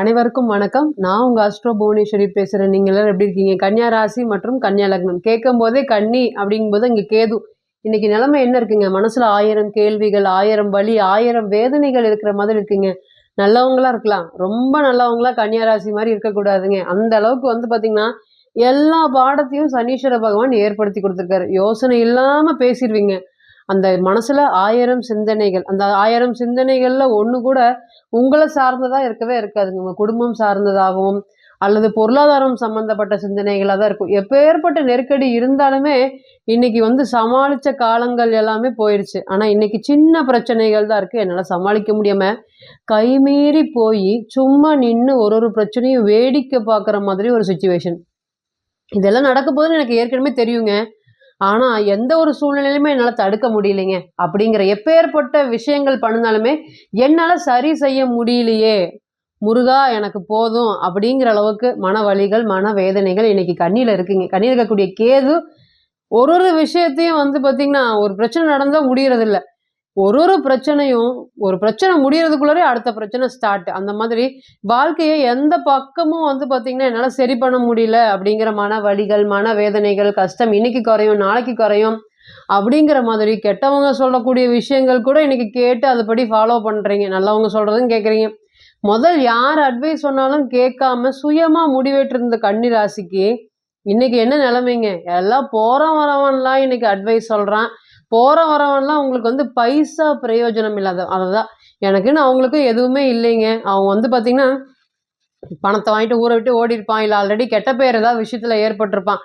அனைவருக்கும் வணக்கம். நான் உங்கள் அஸ்ட்ரோ புவனேஸ்வரி பேசுகிறேன் நீங்கள் எல்லாரும் எப்படி இருக்கீங்க? கன்னியா ராசி மற்றும் கன்னியா லக்னம். கேட்கும் போதே கன்னி அப்படிங்கும்போது இங்கே கேது. இன்னைக்கு நிலைமை என்ன இருக்குங்க? மனசில் ஆயிரம் கேள்விகள் ஆயிரம் வலி ஆயிரம் வேதனைகள் இருக்கிற மாதிரி இருக்குங்க. நல்லவங்களா இருக்கலாம். ரொம்ப நல்லவங்களா கன்னியா ராசி மாதிரி இருக்கக்கூடாதுங்க. அந்த அளவுக்கு வந்து பார்த்தீங்கன்னா எல்லா பாடத்தையும் சனீஸ்வர பகவான் ஏற்படுத்தி கொடுத்துருக்காரு. யோசனை இல்லாமல் பேசிடுவீங்க. அந்த மனசில் ஆயிரம் சிந்தனைகள் அந்த ஆயிரம் சிந்தனைகளில் ஒன்று கூட உங்களை சார்ந்ததாக இருக்கவே இருக்காதுங்க. உங்கள் குடும்பம் சார்ந்ததாகவும் அல்லது பொருளாதாரம் சம்பந்தப்பட்ட சிந்தனைகளாக தான் இருக்கும். எப்பேற்பட்ட நெருக்கடி இருந்தாலுமே இன்னைக்கு வந்து சமாளித்த காலங்கள் எல்லாமே போயிடுச்சு ஆனால் இன்னைக்கு சின்ன பிரச்சனைகள் தான் இருக்குது என்னால் சமாளிக்க முடியாம கைமீறி போய் சும்மா நின்று ஒரு ஒரு பிரச்சனையும் வேடிக்கை பார்க்குற மாதிரி ஒரு சுச்சுவேஷன் இதெல்லாம் நடக்க போதுன்னு எனக்கு ஏற்கனவே தெரியுங்க. ஆனா எந்த ஒரு சூழ்நிலையிலுமே என்னால தடுக்க முடியலைங்க. அப்படிங்கிற எப்பேற்பட்ட விஷயங்கள் பண்ணினாலுமே என்னால சரி செய்ய முடியலையே. முருகா எனக்கு போதும். அப்படிங்கிற அளவுக்கு மன வலிகள் மன வேதனைகள் இன்னைக்கு கண்ணியில் இருக்குங்க. கண்ணியில் இருக்கக்கூடிய கேது ஒரு ஒரு விஷயத்தையும் வந்து பார்த்தீங்கன்னா ஒரு பிரச்சனை நடந்தால் முடியறதில்ல. ஒரு ஒரு பிரச்சனையும் ஒரு பிரச்சனை முடியறதுக்குள்ளரே அடுத்த பிரச்சனை ஸ்டார்ட் அந்த மாதிரி வாழ்க்கையை எந்த பக்கமும் வந்து பார்த்தீங்கன்னா என்னால் சரி பண்ண முடியல அப்படிங்கிற மன வலிகள் மன வேதனைகள் கஷ்டம் இன்னைக்கு குறையும் நாளைக்கு குறையும் அப்படிங்கிற மாதிரி கெட்டவங்க சொல்லக்கூடிய விஷயங்கள் கூட இன்னைக்கு கேட்டு அதுபடி ஃபாலோ பண்ணுறீங்க நல்லவங்க சொல்கிறதும் கேட்குறீங்க முதல் யார் அட்வைஸ் சொன்னாலும் கேட்காம சுயமாக முடிவெட்டு இருந்த கன்னி ராசிக்கு இன்னைக்கு என்ன நிலைமைங்க? எல்லாம் போகிறவன் வரவன்லாம் இன்னைக்கு அட்வைஸ் சொல்கிறான் போகிற வரவன்லாம் அவங்களுக்கு வந்து பைசா பிரயோஜனம் இல்லாத அதுதான் எனக்குன்னு அவங்களுக்கும் எதுவுமே இல்லைங்க. அவங்க வந்து பார்த்திங்கன்னா பணத்தை வாங்கிட்டு ஊரை விட்டு ஓடி இருப்பான் இல்லை ஆல்ரெடி கெட்ட பேர் ஏதாவது விஷயத்தில் ஏற்பட்டிருப்பான்.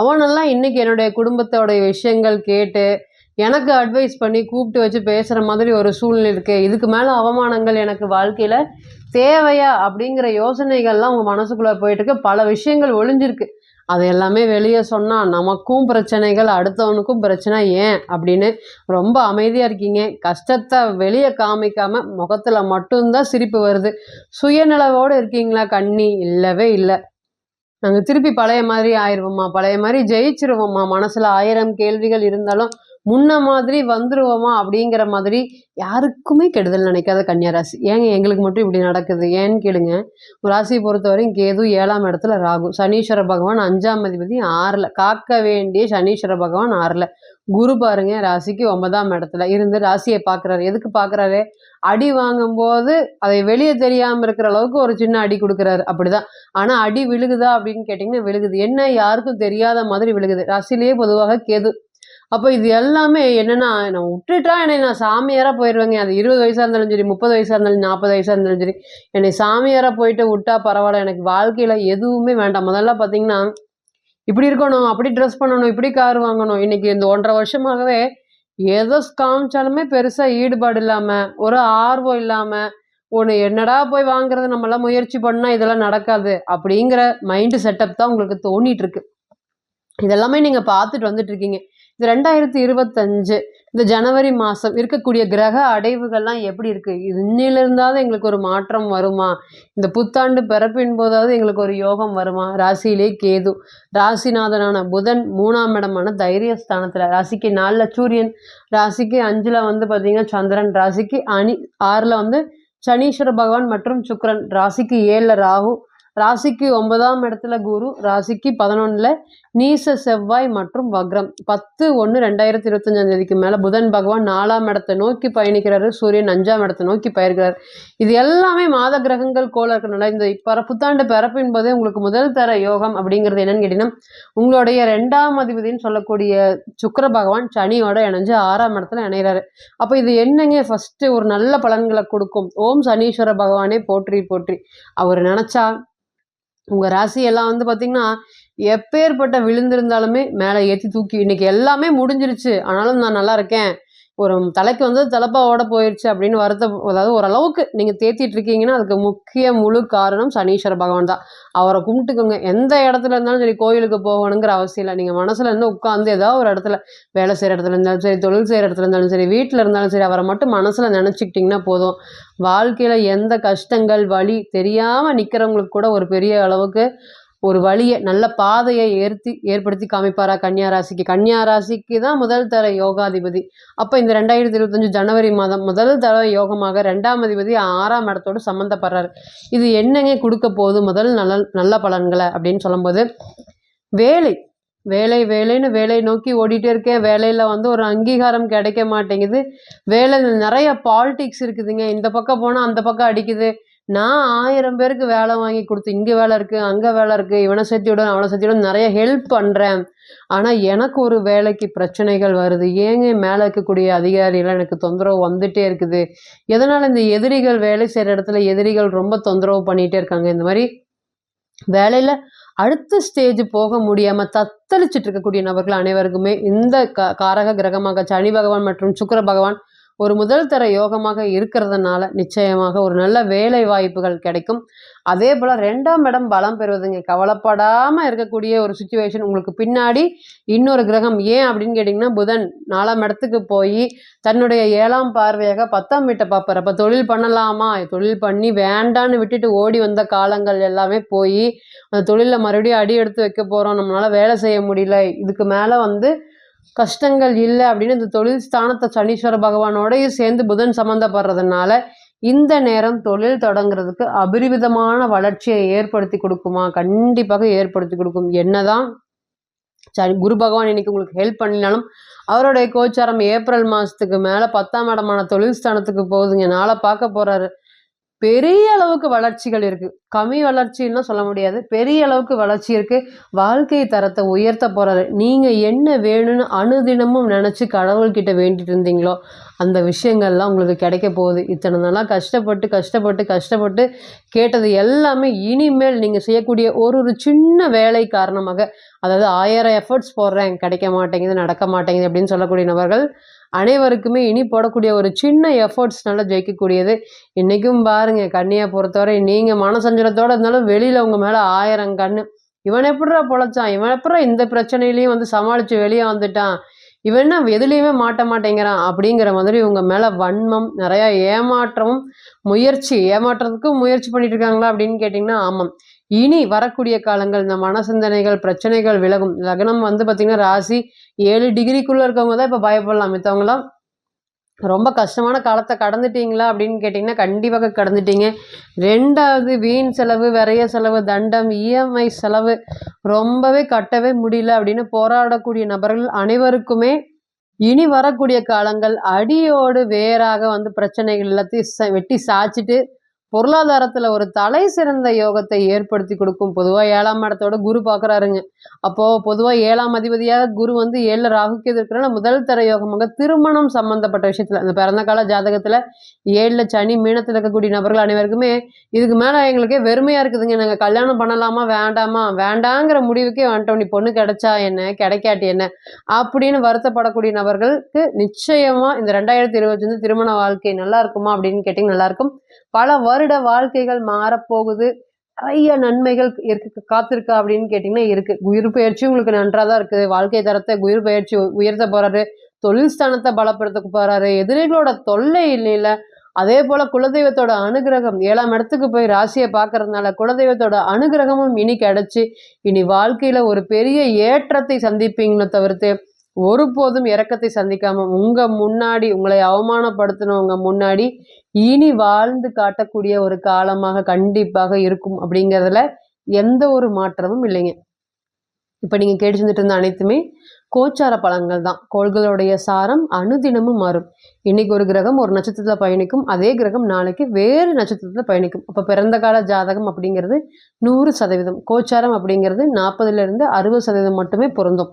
அவனெல்லாம் இன்றைக்கி என்னுடைய குடும்பத்தோடைய விஷயங்கள் கேட்டு எனக்கு அட்வைஸ் பண்ணி கூப்பிட்டு வச்சு பேசுகிற மாதிரி ஒரு சூழ்நிலை இருக்குது இதுக்கு மேலே அவமானங்கள் எனக்கு வாழ்க்கையில் தேவையா அப்படிங்கிற யோசனைகள்லாம் உங்கள் மனசுக்குள்ளே போயிட்டுருக்கு. பல விஷயங்கள் ஒளிஞ்சிருக்கு. அது எல்லாமே வெளியே சொன்னால் நமக்கும் பிரச்சனைகள் அடுத்தவனுக்கும் பிரச்சனை ஏன் அப்படின்னு ரொம்ப அமைதியாக இருக்கீங்க. கஷ்டத்தை வெளியே காமிக்காம முகத்தில் மட்டும்தான் சிரிப்பு வருது. சுயநிலவோடு இருக்கீங்களா? கண்ணி இல்லவே இல்லை. நாங்கள் திருப்பி பழைய மாதிரி ஆயிடுவோம்மா பழைய மாதிரி ஜெயிச்சிருவோம்மா மனசில் ஆயிரம் கேள்விகள் இருந்தாலும் முன்ன மாதிரி வந்துருவோமா அப்படிங்கிற மாதிரி யாருக்குமே கெடுதல் நினைக்காத கன்னியாராசி. ஏங்க எங்களுக்கு மட்டும் இப்படி நடக்குது? ஏன்னு கேளுங்க. ராசியை பொறுத்தவரையும் கேது ஏழாம் இடத்துல ராகு. சனீஸ்வர பகவான் அஞ்சாம் அதிபதி ஆறில். காக்க வேண்டிய சனீஸ்வர பகவான் ஆறில். குரு பாருங்க ராசிக்கு ஒன்பதாம் இடத்துல இருந்து ராசியை பார்க்குறாரு. எதுக்கு பார்க்குறாரு? அடி வாங்கும்போது அதை வெளியே தெரியாமல் இருக்கிற அளவுக்கு ஒரு சின்ன அடி கொடுக்குறாரு. அப்படிதான். ஆனால் அடி விழுகுதா அப்படின்னு கேட்டிங்கன்னா விழுகுது. என்ன யாருக்கும் தெரியாத மாதிரி விழுகுது. ராசிலேயே பொதுவாக கேது. அப்போ இது எல்லாமே என்னென்னா நான் விட்டுட்டா என்னை நான் சாமியாராக போயிடுவேங்க அது இருபது வயசாக இருந்தாலும் சரி முப்பது வயசாக இருந்தாலும் நாற்பது வயசாக இருந்தாலும் சரி என்னை சாமியாராக போயிட்டு விட்டா பரவாயில்ல. எனக்கு வாழ்க்கையில் எதுவுமே வேண்டாம். முதல்ல பார்த்தீங்கன்னா இப்படி இருக்கணும் அப்படி ட்ரெஸ் பண்ணணும் இப்படி கார் வாங்கணும். இன்னைக்கு இந்த ஒன்றரை வருஷமாகவே ஏதோ காமிச்சாலுமே பெருசாக ஈடுபாடு இல்லாமல் ஒரு ஆர்வம் இல்லாமல் ஒன்று என்னடா போய் வாங்குறது நம்மளாம் முயற்சி பண்ணால் இதெல்லாம் நடக்காது அப்படிங்கிற மைண்டு செட்டப் தான் உங்களுக்கு தோணிட்டு இருக்கு. இதெல்லாமே நீங்கள் பார்த்துட்டு வந்துட்டு இருக்கீங்க. இது ரெண்டாயிரத்தி இருபத்தஞ்சு இந்த ஜனவரி மாதம் இருக்கக்கூடிய கிரக அடைவுகள்லாம் எப்படி இருக்குது இது இன்னிலிருந்தாவது எங்களுக்கு ஒரு மாற்றம் வருமா? இந்த புத்தாண்டு பிறப்பின் போதாவது எங்களுக்கு ஒரு யோகம் வருமா? ராசியிலே கேது. ராசிநாதனான புதன் மூணாம் இடமான தைரியஸ்தானத்தில். ராசிக்கு நாலில் சூரியன் ராசிக்கு அஞ்சில் வந்து பார்த்திங்கன்னா சந்திரன் ராசிக்கு அணி ஆறில் வந்து சனீஸ்வர பகவான் மற்றும் சுக்கரன் ராசிக்கு ஏழில் ராகு ராசிக்கு ஒன்பதாம் இடத்துல குரு ராசிக்கு பதினொன்றில் நீச செவ்வாய் மற்றும் வக்ரம். பத்து ஒன்று ரெண்டாயிரத்தி இருபத்தஞ்சாம் தேதிக்கு மேலே புதன் பகவான் நாலாம் இடத்தை நோக்கி பயணிக்கிறாரு. சூரியன் அஞ்சாம் இடத்தை நோக்கி பயிர்கிறார். இது எல்லாமே மாத கிரகங்கள் கோல இருக்கிறனால இந்த இப்போ புத்தாண்டு பிறப்பின் போதே உங்களுக்கு முதல் தர யோகம் அப்படிங்கிறது என்னன்னு கேட்டிங்கன்னா உங்களுடைய ரெண்டாம் அதிபதினு சொல்லக்கூடிய சுக்கர பகவான் சனியோட இணைஞ்சு ஆறாம் இடத்துல இணைகிறாரு. அப்போ இது என்னங்க? ஃபஸ்ட்டு ஒரு நல்ல பலன்களை கொடுக்கும். ஓம் சனீஸ்வர பகவானே போற்றி போற்றி. அவர் நினச்சா உங்கள் ராசியெல்லாம் வந்து பார்த்திங்கன்னா எப்பேற்பட்ட விழுந்திருந்தாலுமே மேலே ஏற்றி தூக்கி இன்னைக்கு எல்லாமே முடிஞ்சிருச்சு. ஆனாலும் நான் நல்லா இருக்கேன். ஒரு தலைக்கு வந்து தலைப்பாவோட போயிடுச்சு அப்படின்னு வருத்த அதாவது ஓரளவுக்கு நீங்கள் தேத்திட்டு இருக்கீங்கன்னா அதுக்கு முக்கிய முழு காரணம் சனீஸ்வர பகவான் தான். அவரை கும்பிட்டுக்கோங்க. எந்த இடத்துல இருந்தாலும் சரி கோயிலுக்கு போகணுங்கிற அவசியம் இல்லை. நீங்கள் மனசில் இருந்து உட்காந்து ஏதாவது ஒரு இடத்துல வேலை செய்கிற இடத்துல இருந்தாலும் சரி தொழில் செய்கிற இடத்துல இருந்தாலும் சரி வீட்டில் இருந்தாலும் சரி அவரை மட்டும் மனசில் நினச்சிக்கிட்டிங்கன்னா போதும். வாழ்க்கையில் எந்த கஷ்டங்கள் வழி தெரியாமல் நிற்கிறவங்களுக்கு கூட ஒரு பெரிய அளவுக்கு ஒரு வழியை நல்ல பாதையை ஏற்றி ஏற்படுத்தி காமிப்பாரா கன்னியா ராசிக்கு கன்னியா ராசிக்கு தான் முதல் தர யோகாதிபதி. அப்போ இந்த ரெண்டாயிரத்தி இருபத்தஞ்சு ஜனவரி மாதம் முதல் தர யோகமாக ரெண்டாம் அதிபதி ஆறாம் இடத்தோடு சம்மந்தப்படுறாரு இது என்னங்க கொடுக்க போகுது? முதல் நல்ல நல்ல பலன்களை அப்படின்னு சொல்லும்போது வேலை. வேலை வேலைன்னு வேலையை நோக்கி ஓடிட்டே இருக்கேன். வேலையில் வந்து ஒரு அங்கீகாரம் கிடைக்க மாட்டேங்குது. வேலை நிறைய பாலிடிக்ஸ் இருக்குதுங்க. இந்த பக்கம் போனால் அந்த பக்கம் அடிக்குது. நான் ஆயிரம் பேருக்கு வேலை வாங்கி கொடுத்து இங்கே வேலை இருக்குது அங்கே வேலை இருக்குது இவனை சேர்த்து விட அவனை சேர்த்து நிறைய ஹெல்ப் பண்ணுறேன் ஆனால் எனக்கு ஒரு வேலைக்கு பிரச்சனைகள் வருது. ஏங்க மேலே இருக்கக்கூடிய அதிகாரிகள் எனக்கு தொந்தரவு வந்துகிட்டே இருக்குது? எதனால் இந்த எதிரிகள் வேலை செய்கிற இடத்துல எதிரிகள் ரொம்ப தொந்தரவு பண்ணிகிட்டே இருக்காங்க? இந்த மாதிரி வேலையில் அடுத்த ஸ்டேஜ் போக முடியாமல் தத்தளிச்சிட்டு இருக்கக்கூடிய நபர்கள் அனைவருக்குமே இந்த க காரக கிரகமாக சனி பகவான் மற்றும் சுக்கர பகவான் ஒரு முதல் தர யோகமாக இருக்கிறதுனால நிச்சயமாக ஒரு நல்ல வேலை வாய்ப்புகள் கிடைக்கும். அதே போல் ரெண்டாம் இடம் பலம் பெறுவதுங்க. கவலைப்படாமல் இருக்கக்கூடிய ஒரு சுச்சுவேஷன் உங்களுக்கு பின்னாடி இன்னொரு கிரகம் ஏன் அப்படின்னு கேட்டிங்கன்னா புதன் நாலாம் இடத்துக்கு போய் தன்னுடைய ஏழாம் பார்வையாக பத்தாம் வீட்டை பார்ப்பார். அப்போ தொழில் பண்ணலாமா? தொழில் பண்ணி வேண்டான்னு விட்டுட்டு ஓடி வந்த காலங்கள் எல்லாமே போய் அந்த தொழிலில் மறுபடியும் அடி எடுத்து வைக்க போகிறோம் நம்மளால் வேலை செய்ய முடியல. இதுக்கு மேலே வந்து கஷ்டங்கள் இல்லை அப்படின்னு இந்த தொழில் ஸ்தானத்தை சனீஸ்வர பகவானோடையும் சேர்ந்து புதன் சம்மந்தப்படுறதுனால இந்த நேரம் தொழில் தொடங்குறதுக்கு அபரிவிதமான வளர்ச்சியை ஏற்படுத்தி கொடுக்குமா? கண்டிப்பாக ஏற்படுத்தி கொடுக்கும். என்னதான் சரி குரு பகவான் இன்னைக்கு உங்களுக்கு ஹெல்ப் பண்ணினாலும் அவருடைய கோச்சாரம் ஏப்ரல் மாதத்துக்கு மேலே பத்தாம் இடமான தொழில் ஸ்தானத்துக்கு போகுதுங்க. நாளை பார்க்க போகிறாரு பெரிய அளவுக்கு வளர்ச்சிகள் இருக்குது கம்மி வளர்ச்சின்னு சொல்ல முடியாது. பெரிய அளவுக்கு வளர்ச்சி இருக்குது வாழ்க்கை தரத்தை உயர்த்த போகிறாரு நீங்கள் என்ன வேணும்னு அனுதினமும் நினச்சி கடவுள்கிட்ட வேண்டிட்டு இருந்தீங்களோ அந்த விஷயங்கள்லாம் உங்களுக்கு கிடைக்க போகுது. இத்தனை நாளாக கஷ்டப்பட்டு கஷ்டப்பட்டு கஷ்டப்பட்டு கேட்டது எல்லாமே இனிமேல் நீங்கள் செய்யக்கூடிய ஒரு ஒரு சின்ன வேலை காரணமாக அதாவது ஆயிரம் எஃபர்ட்ஸ் போடுறேன் கிடைக்க மாட்டேங்குது நடக்க மாட்டேங்குது அப்படின்னு சொல்லக்கூடிய நபர்கள் அனைவருக்குமே இனி போடக்கூடிய ஒரு சின்ன எஃபர்ட்ஸ்னால ஜெயிக்கக்கூடியது. இன்றைக்கும் பாருங்கள் கண்ணியை பொறுத்தவரை நீங்கள் மனசஞ்சலத்தோடு இருந்தாலும் வெளியில் உங்கள் மேலே ஆயிரம் கண் இவன் எப்படா பொழைச்சான்? இவன் எப்படா இந்த பிரச்சனையிலையும் வந்து சமாளித்து வெளியே வந்துட்டான்? இவன் என்ன எதுலேயுமே மாட்ட மாட்டேங்கிறான் அப்படிங்கிற மாதிரி இவங்க மேலே வன்மம் நிறையா ஏமாற்றமும் முயற்சி ஏமாற்றத்துக்கும் முயற்சி பண்ணிட்டு இருக்காங்களா அப்படின்னு கேட்டிங்கன்னா ஆமாம். இனி வரக்கூடிய காலங்கள் இந்த மன சிந்தனைகள் பிரச்சனைகள் விலகும். லக்னம் வந்து பார்த்திங்கன்னா ராசி ஏழு டிகிரிக்குள்ளே இருக்கவங்க தான் இப்போ பயப்படலாம். மித்தவங்களாம் ரொம்ப கஷ்டமான காலத்தை கடந்துட்டீங்களா அப்படின்னு கேட்டிங்கன்னா கண்டிப்பாக கடந்துட்டீங்க. ரெண்டாவது வீண் செலவு விரைய செலவு தண்டம் இஎம்ஐ செலவு ரொம்பவே கட்டவே முடியல அப்படின்னு போராடக்கூடிய நபர்கள் அனைவருக்குமே இனி வரக்கூடிய காலங்கள் அடியோடு வேறாக வந்து பிரச்சனைகள் எல்லாத்தையும் வெட்டி சாய்ச்சிட்டு பொருளாதாரத்தில் ஒரு தலை சிறந்த யோகத்தை ஏற்படுத்தி கொடுக்கும். பொதுவாக ஏழாம் இடத்தோட குரு பார்க்குறாருங்க அப்போது பொதுவாக ஏழாம் அதிபதியாக குரு வந்து ஏழில் ராகுக்கு இருக்கிற முதல் தர யோகமாக திருமணம் சம்மந்தப்பட்ட விஷயத்தில் அந்த பிறந்த கால ஜாதகத்தில் ஏழில் சனி மீனத்தில் இருக்கக்கூடிய நபர்கள் அனைவருக்குமே இதுக்கு மேலே எங்களுக்கே வெறுமையாக இருக்குதுங்க. நாங்கள் கல்யாணம் பண்ணலாமா வேண்டாமா வேண்டாங்கிற முடிவுக்கே வந்துட்டோம். நீ பொண்ணு கிடைச்சா என்ன கிடைக்காட்டி என்ன அப்படின்னு வருத்தப்படக்கூடிய நபர்களுக்கு நிச்சயமாக இந்த ரெண்டாயிரத்தி இருபத்தஞ்சு திருமண வாழ்க்கை நல்லா இருக்குமா அப்படின்னு கேட்டிங்க நல்லாயிருக்கும் பல வருட வாழ்க்கைகள் மாறப்போகுது. நிறைய நன்மைகள் இருக்கு காத்திருக்கா அப்படின்னு கேட்டிங்கன்னா இருக்கு. உயிர் பயிற்சி உங்களுக்கு நன்றாக தான் இருக்குது வாழ்க்கை தரத்தை உயிர் பயிற்சி உயர்த்த போறாரு. தொழில் ஸ்தானத்தை பலப்படுத்த போறாரு. எதிரிகளோட தொல்லை இல்லையில அதே போல குலதெய்வத்தோட அனுகிரகம் ஏழாம் இடத்துக்கு போய் ராசியை பார்க்கறதுனால குலதெய்வத்தோட அனுகிரகமும் இனி கிடைச்சி இனி வாழ்க்கையில ஒரு பெரிய ஏற்றத்தை சந்திப்பீங்கன்னு தவிர்த்து ஒருபோதும் இறக்கத்தை சந்திக்காம உங்க முன்னாடி உங்களை அவமானப்படுத்தினவங்க முன்னாடி இனி வாழ்ந்து காட்டக்கூடிய ஒரு காலமாக கண்டிப்பாக இருக்கும் அப்படிங்கிறதுல எந்த ஒரு மாற்றமும் இல்லைங்க. இப்போ நீங்கள் கேட்டு செஞ்சுட்டு இருந்த அனைத்துமே கோச்சார பழங்கள் தான். கோள்களுடைய சாரம் அனுதினமும் மாறும். இன்னைக்கு ஒரு கிரகம் ஒரு நட்சத்திரத்தில் பயணிக்கும் அதே கிரகம் நாளைக்கு வேறு நட்சத்திரத்தில் பயணிக்கும். அப்போ பிறந்த கால ஜாதகம் அப்படிங்கிறது நூறு சதவீதம். கோச்சாரம் அப்படிங்கிறது நாற்பதுலேருந்து அறுபது சதவீதம் மட்டுமே பொருந்தும்.